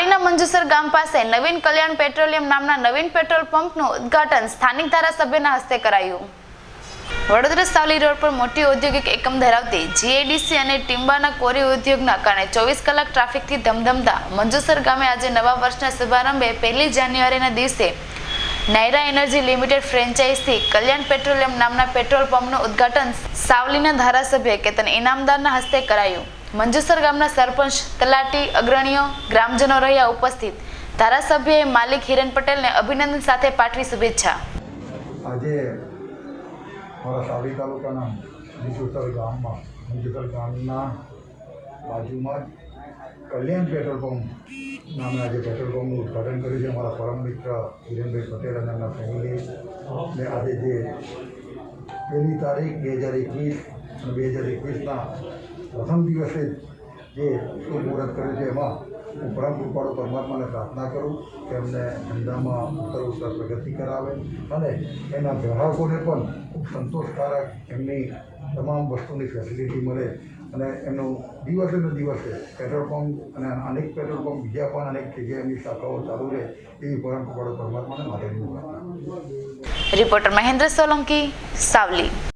સાવલીના મંજુસર ગામ પાસે નવીન કલ્યાણ પેટ્રોલિયમ નામના નવીન પેટ્રોલ પંપનું ઉદ્ઘાટન સ્થાનિક ધારાસભ્યના હસ્તે કરાયું. વડોદરા સાવલી રોડ પર મોટી ઔદ્યોગિક એકમ ધરાવતી જીએડીસી અને ટીમ્બાના કોરી ઉદ્યોગના કારણે ચોવીસ કલાક ટ્રાફિકથી ધમધમતા મંજુસર ગામે આજે નવા વર્ષના શુભારંભે પહેલી જાન્યુઆરીના દિવસે નાયરા એનર્જી લિમિટેડ ફ્રેન્ચાઇઝથી કલ્યાણ પેટ્રોલિયમ નામના પેટ્રોલ પંપનું ઉદ્ઘાટન સાવલીના ધારાસભ્ય કેતન ઇનામદારના હસ્તે કરાયું. મંજુસર ગામના સરપંચ, તલાટી, અગ્રણીઓ, ગ્રામજનો રહ્યા ઉપસ્થિત. ધારાસભ્યએ માલિક હિરેન પટેલને અભિનંદન સાથે પાઠવી શુભેચ્છા. આજે મારા સાવલી તાલુકાના મંજુસર ગામમાં મંજુસર ગામના બાજુમાં કલ્યાણ પેટ્રોલ પંપ નામે આજે પેટ્રોલ પંપનું ઉદ્ઘાટન કર્યું છે. મારા પરમ મિત્ર હિરેનભાઈ પટેલ અને એમના ફેમિલી ને આજે જે પહેલી તારીખ બે હજાર એકવીસ અને બે હજાર એકવીસના પ્રથમ દિવસે જે શુભ મુહૂર્ત કર્યું છે એમાં હું પરમ કૃપાળુ પરમાત્માને પ્રાર્થના કરું કે એમને ધંધામાં ઉત્તર ઉત્તર પ્રગતિ કરાવે અને એના ગ્રાહકોને પણ ખૂબ સંતોષકારક એમની તમામ વસ્તુની ફેસિલિટી મળે અને એમનું દિવસે ને દિવસે પેટ્રોલ પંપ અને અનેક પેટ્રોલ પંપ બીજા પણ અનેક જગ્યાએ શાખાઓ ચાલુ રહે એવી પરમ કૃપાળુ પરમાત્માને પ્રાર્થના. રિપોર્ટર મહેન્દ્ર સોલંકી, સાવલી.